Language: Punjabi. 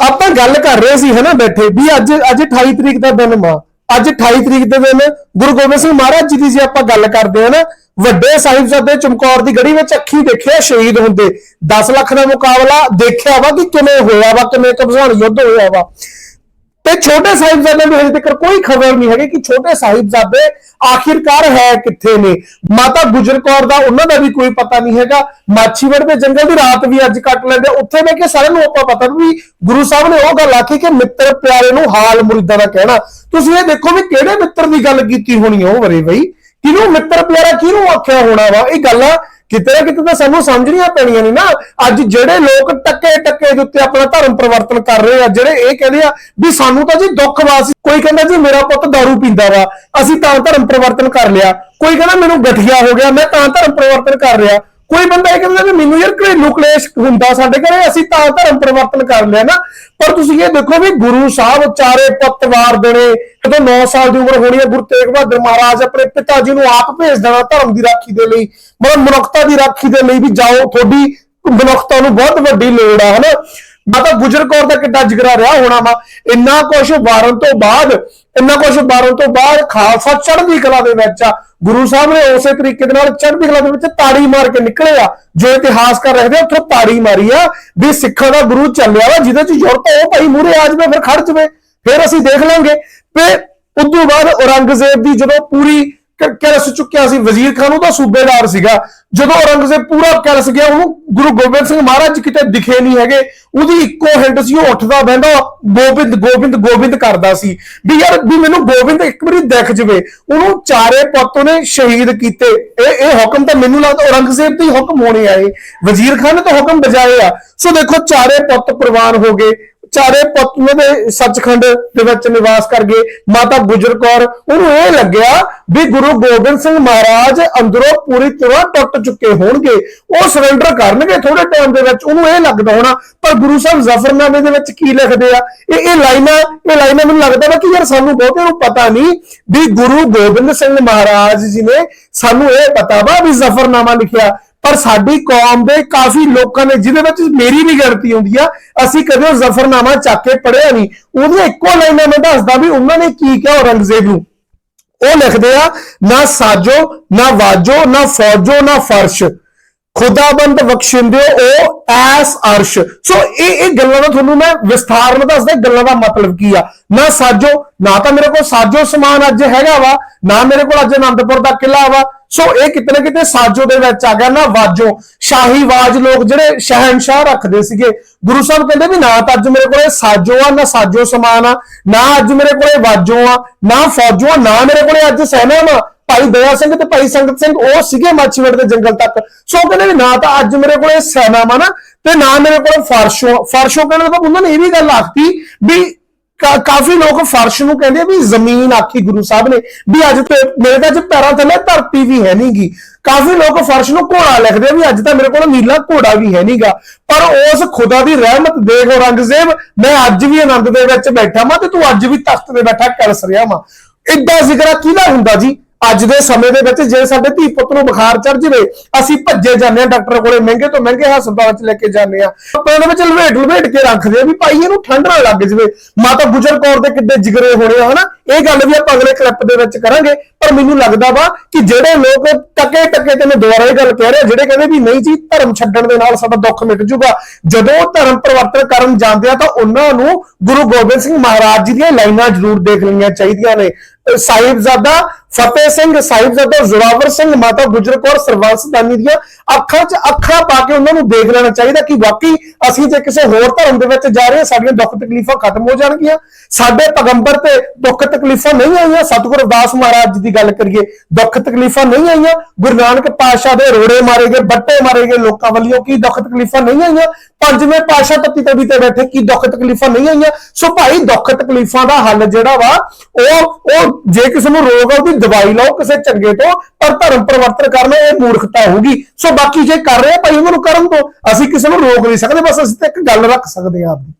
ਆਪਾਂ ਗੱਲ ਕਰ ਰਹੇ ਸੀ, ਹਨਾ, ਬੈਠੇ ਵੀ ਅੱਜ ਅੱਜ 28 ਤਰੀਕ ਦਾ ਦਿਨ ਮਾ ਅੱਜ 28 ਤਰੀਕ ਦੇ ਦਿਨ ਗੁਰੂ ਗੋਬਿੰਦ ਸਿੰਘ ਮਹਾਰਾਜ ਜੀ ਦੀ ਜੇ ਆਪਾਂ ਗੱਲ ਕਰਦੇ ਹਾਂ ਨਾ, ਵੱਡੇ ਸਾਹਿਬਜ਼ਾਦੇ ਚਮਕੌਰ ਦੀ ਗੜੀ ਵਿੱਚ ਅੱਖੀ ਦੇਖਿਆ ਸ਼ਹੀਦ ਹੁੰਦੇ। 10 ਲੱਖ ਦਾ ਮੁਕਾਬਲਾ ਦੇਖਿਆ ਵਾ ਕਿ ਕਿਵੇਂ ਹੋਇਆ ਵਾ, ਕਿਵੇਂ ਕਬਜ਼ਾਨ ਯੁੱਧ ਹੋਇਆ ਵਾ। ਤੇ ਛੋਟੇ ਸਾਹਿਬਜ਼ਾਦੇ ਨੂੰ ਹਜੇ ਤੱਕ ਕੋਈ ਖਬਰ ਨਹੀਂ ਹੈਗੀ ਕਿ ਛੋਟੇ ਸਾਹਿਬਜ਼ਾਦੇ ਆਖਿਰਕਾਰ ਹੈ ਕਿੱਥੇ ਨੇ। ਮਾਤਾ ਗੁਜਰ ਕੌਰ ਦਾ ਉਹਨਾਂ ਦਾ ਵੀ ਕੋਈ ਪਤਾ ਨਹੀਂ ਹੈਗਾ। ਮਾਛੀਵੜ ਦੇ ਜੰਗਲ ਦੀ ਰਾਤ ਵੀ ਅੱਜ ਕੱਟ ਲੈਂਦੇ ਉੱਥੇ ਬੈ ਕੇ ਸਾਰਿਆਂ ਨੂੰ ਆਪਾਂ ਪਤਾ ਵੀ ਗੁਰੂ ਸਾਹਿਬ ਨੇ ਉਹ ਗੱਲ ਆਖੀ ਕਿ ਮਿੱਤਰ ਪਿਆਰੇ ਨੂੰ ਹਾਲ ਮੁਰੀਦਾਂ ਦਾ ਕਹਿਣਾ। ਤੁਸੀਂ ਇਹ ਦੇਖੋ ਵੀ ਕਿਹੜੇ ਮਿੱਤਰ ਦੀ ਗੱਲ ਕੀਤੀ ਹੋਣੀ ਉਹ ਵਰੇ ਬਈ। ਕਿਹਨੂੰ ਮਿੱਤਰ ਪਿਆਰਾ ਕਿਹਨੂੰ ਆਖਿਆ ਹੋਣਾ ਵਾ? ਇਹ ਗੱਲਾਂ ਕਿਤੇ ਨਾ ਕਿਤੇ ਤਾਂ ਸਾਨੂੰ ਸਮਝਣੀਆਂ ਪੈਣੀਆਂ ਨੇ ਨਾ। ਅੱਜ ਜਿਹੜੇ ਲੋਕ ਟੱਕੇ ਟੱਕੇ ਦੇ ਉੱਤੇ ਆਪਣਾ ਧਰਮ ਪਰਿਵਰਤਨ ਕਰ ਰਹੇ ਆ, ਜਿਹੜੇ ਇਹ ਕਹਿੰਦੇ ਆ ਵੀ ਸਾਨੂੰ ਤਾਂ ਜੀ ਦੁੱਖ ਵਾਸੀ ਕੋਈ ਕਹਿੰਦਾ ਜੀ ਮੇਰਾ ਪੁੱਤ दारू ਪੀਂਦਾ ਵਾ, ਅਸੀਂ ਤਾਂ ਧਰਮ ਪਰਿਵਰਤਨ ਕਰ ਲਿਆ। ਕੋਈ ਕਹਿੰਦਾ ਮੈਨੂੰ ਗਠੀਆ ਹੋ ਗਿਆ, ਮੈਂ ਤਾਂ ਧਰਮ ਪਰਿਵਰਤਨ ਕਰ ਰਿਹਾ। ਕੋਈ ਬੰਦਾ ਇਹ ਕਹਿੰਦਾ ਵੀ ਮੈਨੂੰ ਯਾਰ ਘਰੇਲੂ ਕਲੇਸ਼ ਹੁੰਦਾ ਸਾਡੇ ਘਰੇ, ਅਸੀਂ ਤਾਂ ਧਰਮ ਪਰਿਵਰਤਨ ਕਰ ਲਿਆ ਨਾ। ਪਰ ਤੁਸੀਂ ਇਹ ਦੇਖੋ ਵੀ ਗੁਰੂ ਸਾਹਿਬ ਚਾਰੇ ਪੁੱਤ ਵਾਰ ਦੇਣੇ ਜਦੋਂ 9 ਸਾਲ ਦੀ ਉਮਰ ਹੋਣੀ ਹੈ, ਗੁਰੂ ਤੇਗ ਬਹਾਦਰ ਮਹਾਰਾਜ ਆਪਣੇ ਪਿਤਾ ਜੀ ਨੂੰ ਆਪ ਭੇਜ ਦੇਣਾ ਧਰਮ ਦੀ ਰਾਖੀ ਦੇ ਲਈ, ਮਤਲਬ ਮਨੁੱਖਤਾ ਦੀ ਰਾਖੀ ਦੇ ਲਈ ਵੀ ਜਾਓ, ਤੁਹਾਡੀ ਮਨੁੱਖਤਾ ਨੂੰ ਬਹੁਤ ਵੱਡੀ ਲੋੜ ਆ ਹਨਾ? ਮਾਤਾ ਗੁਜਰ ਕੌਰ ਦਾ ਕਿੱਡਾ ਜਿਗਰਾ ਰਿਹਾ ਹੋਣਾ ਵਾ। ਇੰਨਾ ਕੁਝ ਵਾਰਨ ਤੋਂ ਬਾਅਦ ਇੰਨਾ ਕੁਝ ਵਾਰਨ ਤੋਂ ਬਾਅਦ ਖਾਲਸਾ ਚੜ੍ਹਦੀ ਕਲਾ ਦੇ ਵਿੱਚ ਆ। ਗੁਰੂ ਸਾਹਿਬ ਨੇ ਉਸੇ ਤਰੀਕੇ ਦੇ ਨਾਲ ਚੜ੍ਹਦੀ ਕਲਾ ਦੇ ਵਿੱਚ ਤਾੜੀ ਮਾਰ ਕੇ ਨਿਕਲੇ ਆ। ਜੋ ਇਤਿਹਾਸਕਾਰ ਰੱਖਦੇ ਆ, ਉੱਥੋਂ ਤਾੜੀ ਮਾਰੀ ਆ ਵੀ ਸਿੱਖਾਂ ਦਾ ਗੁਰੂ ਚੱਲਿਆ ਵਾ ਜਿਹਦੇ ਚ ਜ਼ਰੂਰਤ ਆ, ਉਹ ਭਾਈ ਮੂਰੇ ਆ ਜਾਵੇ ਫਿਰ ਖੜ ਜਾਵੇ ਫਿਰ ਅਸੀਂ ਦੇਖ ਲਾਂਗੇ। ਤੇ ਉਦੋਂ ਬਾਅਦ ਔਰੰਗਜ਼ੇਬ ਦੀ ਜਦੋਂ ਪੂਰੀ ਕ- ਚੁੱਕਿਆ ਸੀ। ਵਜ਼ੀਰ ਖਾਨ ਉਹਦਾ ਸੂਬੇਦਾਰ ਸੀਗਾ। ਜਦੋਂ ਔਰੰਗਜ਼ੇਬ ਪੂਰਾ ਕਿਰਸ ਗਿਆ, ਉਹਨੂੰ ਗੁਰੂ ਗੋਬਿੰਦ ਸਿੰਘ ਮਹਾਰਾਜ ਕਿਤੇ ਦਿਖੇ ਨਹੀਂ ਹੈਗੇ। ਉਹਦੀ ਇੱਕੋ ਹਿੰਟ ਸੀ, ਉਹ ਉੱਠਦਾ ਬਹਿੰਦਾ ਗੋਬਿੰਦ ਗੋਬਿੰਦ ਗੋਬਿੰਦ ਕਰਦਾ ਸੀ। ਵੀ ਯਾਰ, ਵੀ ਮੈਨੂੰ ਗੋਬਿੰਦ ਇੱਕ ਵਾਰੀ ਦਿਖ ਜਵੇ। ਉਹਨੂੰ ਚਾਰੇ ਪੁੱਤ ਉਹਨੇ ਸ਼ਹੀਦ ਕੀਤੇ। ਇਹ ਇਹ ਹੁਕਮ ਤਾਂ ਮੈਨੂੰ ਲੱਗਦਾ ਔਰੰਗਜ਼ੇਬ ਦੇ ਹੁਕਮ ਹੋਣੇ ਆਏ। ਵਜ਼ੀਰ ਖਾਨ ਨੇ ਤਾਂ ਹੁਕਮ ਬਜਾਏ ਆ। ਸੋ ਦੇਖੋ, ਚਾਰੇ ਪੁੱਤ ਪ੍ਰਵਾਨ ਹੋ ਗਏ। ਚਾਰੇ ਪੁੱਤ ਦੇ ਸੱਚਖੰਡ ਦੇ ਵਿੱਚ ਨਿਵਾਸ ਕਰ ਗਏ। ਮਾਤਾ ਗੁਜਰ ਕੌਰ, ਉਹਨੂੰ ਇਹ ਲੱਗਿਆ ਵੀ ਗੁਰੂ ਗੋਬਿੰਦ ਸਿੰਘ ਮਹਾਰਾਜ ਅੰਦਰੋਂ ਪੂਰੀ ਤਰ੍ਹਾਂ ਟੁੱਟ ਚੁੱਕੇ ਹੋਣਗੇ। ਉਹ ਸਰੈਂਡਰ ਕਰਨਗੇ ਥੋੜੇ ਟਾਈਮ ਦੇ ਵਿੱਚ, ਉਹਨੂੰ ਇਹ ਲੱਗਦਾ ਹੋਣਾ, ਪਰ ਗੁਰੂ ਸਾਹਿਬ ਜ਼ਫਰਨਾਮੇ ਦੇ ਵਿੱਚ ਕੀ ਲਿਖਦੇ ਆ? ਇਹ ਇਹ ਲਾਈਨਾਂ ਇਹ ਲਾਈਨਾਂ ਮੈਨੂੰ ਲੱਗਦਾ ਵਾ ਕਿ ਯਾਰ ਸਾਨੂੰ ਬਹੁਤਿਆਂ ਨੂੰ ਪਤਾ ਨਹੀਂ ਵੀ ਗੁਰੂ ਗੋਬਿੰਦ ਸਿੰਘ ਮਹਾਰਾਜ ਜੀ ਨੇ ਸਾਨੂੰ ਇਹ ਪਤਾ ਵਾ ਵੀ ਜ਼ਫਰਨਾਮਾ ਲਿਖਿਆ। ਪਰ ਸਾਡੀ ਕੌਮ ਦੇ ਕਾਫੀ ਲੋਕਾਂ ਨੇ ਜਿਹਦੇ ਵਿੱਚ ਮੇਰੀ ਵੀ ਗਿਣਤੀ ਹੁੰਦੀ ਆ, ਅਸੀਂ ਕਦੇ ਉਹ ਜ਼ਫਰਨਾਮਾ ਚੱਕ ਕੇ ਪੜਿਆ ਨਹੀਂ। ਉਹਦੀਆਂ ਇੱਕੋ ਲਾਈਨਾਂ ਮੈਂ ਦੱਸਦਾ ਵੀ ਉਹਨਾਂ ਨੇ ਕੀ ਕਿਹਾ ਔਰੰਗਜ਼ੇਬ ਨੂੰ। ਉਹ ਲਿਖਦੇ ਆ, ਨਾ ਸਾਜੋ, ਨਾ ਵਾਜੋ, ਨਾ ਫੌਜੋ, ਨਾ ਫਰਸ਼। ਖੁਦਾਬੰਦ ਬਖਸ਼ਿੰਦੇ ਉਹ ਐਸ ਅਰਸ਼। ਸੋ ਇਹ ਇਹ ਗੱਲਾਂ ਦਾ ਤੁਹਾਨੂੰ ਮੈਂ ਵਿਸਥਾਰ ਨਾਲ ਦੱਸਦਾ ਗੱਲਾਂ ਦਾ ਮਤਲਬ ਕੀ ਆ? ਨਾ ਸਾਜੋ, ਨਾ ਤਾਂ ਮੇਰੇ ਕੋਲ ਸਾਜੋ ਸਮਾਨ ਅੱਜ ਹੈਗਾ ਵਾ, ਨਾ ਮੇਰੇ ਕੋਲ ਅੱਜ ਅਨੰਦਪੁਰ ਦਾ ਕਿਲਾ ਵਾ ਸੋ ਇਹ ਕਿਤੇ ਨਾ ਕਿਤੇ ਸਾਜੋ ਦੇ ਵਿੱਚ ਆ ਗਿਆ ਨਾ ਵਾਜੋ। ਸ਼ਾਹੀ ਵਾਜ ਲੋਕ ਜਿਹੜੇ ਸ਼ਹਿਨशाह ਰੱਖਦੇ ਸੀਗੇ, ਗੁਰੂ ਸਾਹਿਬ ਕਹਿੰਦੇ ਵੀ ਨਾ ਤਾਂ ਅੱਜ ਮੇਰੇ ਕੋਲੇ ਸਾਜੋ ਆ, ਨਾ ਸਾਜੋ ਸਮਾਨ ਆ, ਨਾ ਅੱਜ ਮੇਰੇ ਕੋਲੇ ਵਾਜੋ ਆ, ਨਾ ਫੌਜੋ ਆ, ਨਾ ਮੇਰੇ ਕੋਲੇ ਅੱਜ ਸੈਨਾ ਆ। ਭਾਈ ਦਇਆ ਸਿੰਘ ਤੇ ਭਾਈ ਸੰਗਤ ਸਿੰਘ ਉਹ ਸੀਗੇ ਮਾਛੀਵੜ ਦੇ ਜੰਗਲ ਤੱਕ। ਸੋ ਕਹਿੰਦੇ ਵੀ ਨਾ ਤਾਂ ਅੱਜ ਮੇਰੇ ਕੋਲੇ ਸੈਨਾਮਾ ਨਾ ਤੇ ਨਾ ਮੇਰੇ ਕੋਲ ਫਰਸ਼ੋ ਫਰਸ਼ੋ ਕਹਿੰਦੇ ਤਾਂ ਉਹਨਾਂ ਨੇ ਇਹ ਵੀ ਗੱਲ ਆਖਤੀ ਵੀ ਕਾਫੀ ਲੋਕ ਫਰਸ਼ ਨੂੰ ਕਹਿੰਦੇ ਵੀ ਜ਼ਮੀਨ ਆਖੀ ਗੁਰੂ ਸਾਹਿਬ ਨੇ, ਵੀ ਅੱਜ ਤੇ ਮੇਰੇ ਤਾਂ ਅੱਜ ਪੈਰਾਂ ਥੱਲੇ ਧਰਤੀ ਵੀ ਹੈ ਨਹੀਂਗੀ ਕਾਫੀ ਲੋਕ ਫਰਸ਼ ਨੂੰ ਘੋੜਾ ਲਿਖਦੇ ਆ ਵੀ ਅੱਜ ਤਾਂ ਮੇਰੇ ਕੋਲ ਨੀਲਾ ਘੋੜਾ ਵੀ ਹੈ ਨਹੀਂਗਾ ਪਰ ਉਸ ਖੁਦਾ ਦੀ ਰਹਿਮਤ ਦੇਖ ਔਰੰਗਜ਼ੇਬ, ਮੈਂ ਅੱਜ ਵੀ ਆਨੰਦ ਦੇ ਵਿੱਚ ਬੈਠਾ ਵਾਂ ਤੇ ਤੂੰ ਅੱਜ ਵੀ ਤਖਤ ਤੇ ਬੈਠਾ ਕਰਸ ਰਿਹਾ ਵਾਂ। ਇਦਾਂ ਜ਼ਿਕਰਾ ਕਿਹਦਾ ਹੁੰਦਾ ਜੀ? ਅੱਜ ਦੇ ਸਮੇਂ ਦੇ ਵਿੱਚ ਜੇ ਸਾਡੇ ਧੀ ਪੁੱਤ ਨੂੰ ਬੁਖਾਰ ਚੜ ਜਵੇ, ਅਸੀਂ ਭੱਜੇ ਜਾਂਦੇ ਆ ਡਾਕਟਰ ਕੋਲੇ, ਮਹਿੰਗੇ ਤੋਂ ਮਹਿੰਗੇ ਹਸਪਤਾਲ 'ਚ ਲੈ ਕੇ ਜਾਂਦੇ ਆ ਆਪਾਂ ਇਹਨਾਂ ਵਿੱਚ ਲਵੇਟ ਲਵੇਟ ਕੇ ਰੱਖਦੇ ਆ ਵੀ ਭਾਈ ਇਹਨੂੰ ਠੰਡ ਨਾ ਲੱਗ ਜਵੇ। ਮਾਤਾ ਗੁਜਰ ਕੌਰ ਦੇ ਕਿੱਡੇ ਜਿਗਰੇ ਹੋਣੇ ਆ, ਹਨਾ? ਇਹ ਗੱਲ ਵੀ ਆਪਾਂ ਅਗਲੇ ਕਲਿੱਪ ਦੇ ਵਿੱਚ ਕਰਾਂਗੇ। ਪਰ ਮੈਨੂੰ ਲੱਗਦਾ ਵਾ ਕਿ ਜਿਹੜੇ ਲੋਕ ਟਕੇ ਟਕੇ ਤੇ ਮੈਂ ਦੁਬਾਰਾ ਇਹ ਗੱਲ ਕਹਿ ਰਿਹਾ ਜਿਹੜੇ ਕਹਿੰਦੇ ਵੀ ਨਹੀਂ ਜੀ, ਧਰਮ ਛੱਡਣ ਦੇ ਨਾਲ ਸਾਡਾ ਦੁੱਖ ਮਿਟ ਜੂਗਾ ਜਦੋਂ ਧਰਮ ਪਰਿਵਰਤਨ ਕਰਨ ਜਾਂਦੇ ਆ, ਤਾਂ ਉਹਨਾਂ ਨੂੰ ਗੁਰੂ ਗੋਬਿੰਦ ਸਿੰਘ ਮਹਾਰਾਜ ਜੀ ਦੀਆਂ ਲਾਈਨਾਂ ਜ਼ਰੂਰ ਦੇਖ ਲੈਣੀਆਂ ਚਾਹੀਦੀਆਂ ਨੇ। ਸਾਹਿਬਜ਼ਾਦਾ ਫਤਿਹ ਸਿੰਘ ਸਾਹਿਬਜ਼ਾਦਾ ਜ਼ੋਰਾਵਰ ਸਿੰਘ, ਮਾਤਾ ਗੁਜਰ ਕੌਰ ਸਰਵੰਸਦਾਨੀ ਦੀਆਂ ਅੱਖਾਂ 'ਚ ਅੱਖਾਂ ਪਾ ਕੇ ਉਹਨਾਂ ਨੂੰ ਦੇਖ ਲੈਣਾ ਚਾਹੀਦਾ ਕਿ ਵਾਕਈ ਅਸੀਂ ਜੇ ਕਿਸੇ ਹੋਰ ਧਰਮ ਦੇ ਵਿੱਚ ਜਾ ਰਹੇ ਹਾਂ, ਸਾਡੀਆਂ ਦੁੱਖ ਤਕਲੀਫਾਂ ਖਤਮ ਹੋ ਜਾਣਗੀਆਂ। ਸਾਡੇ ਪੈਗੰਬਰ ਤੇ ਦੁੱਖ ਤਕਲੀਫਾਂ ਨਹੀਂ ਆਈਆਂ। ਸਤਿਗੁਰੂ ਅਰਦਾਸ ਮਹਾਰਾਜ ਜੀ ਦੀ ਗੱਲ ਕਰੀਏ, ਦੁੱਖ ਤਕਲੀਫਾਂ ਨਹੀਂ ਆਈਆਂ। ਗੁਰੂ ਨਾਨਕ ਪਾਤਸ਼ਾਹ ਦੇ ਰੋੜੇ ਮਾਰੇ ਗਏ, ਬੱਟੇ ਮਾਰੇ ਗਏ ਲੋਕਾਂ ਵੱਲੋਂ ਕੀ ਦੁੱਖ ਤਕਲੀਫਾਂ ਨਹੀਂ ਆਈਆਂ? ਪੰਜਵੇਂ ਪਾਤਸ਼ਾਹ ਤੱਤੀ ਤਵੀ ਤੇ ਬੈਠੇ ਕੀ ਦੁੱਖ ਤਕਲੀਫਾਂ ਨਹੀਂ ਆਈਆਂ? ਸੋ ਭਾਈ ਦੁੱਖ ਤਕਲੀਫਾਂ ਦਾ ਹੱਲ ਜਿਹੜਾ ਵਾ, ਉਹ ਉਹ ਜੇ ਕਿਸੇ ਨੂੰ ਰੋਗ ਆ, ਉਹਦੀ ਦਵਾਈ ਲਓ ਕਿਸੇ ਚੰਗੇ ਤੋਂ, ਪਰ ਧਰਮ ਪਰਿਵਰਤਨ ਕਰਨਾ ਇਹ ਮੂਰਖਤਾ ਹੋਊਗੀ। ਸੋ ਬਾਕੀ ਜੇ ਕਰ ਰਹੇ ਆ, ਭਾਈ ਉਹਨਾਂ ਨੂੰ ਕਰਨ ਤੋਂ ਅਸੀਂ ਕਿਸੇ ਨੂੰ ਰੋਕ ਨਹੀਂ ਸਕਦੇ, ਬਸ ਅਸੀਂ ਤਾਂ ਇੱਕ ਗੱਲ ਰੱਖ ਸਕਦੇ ਆ ਆਪਦੀ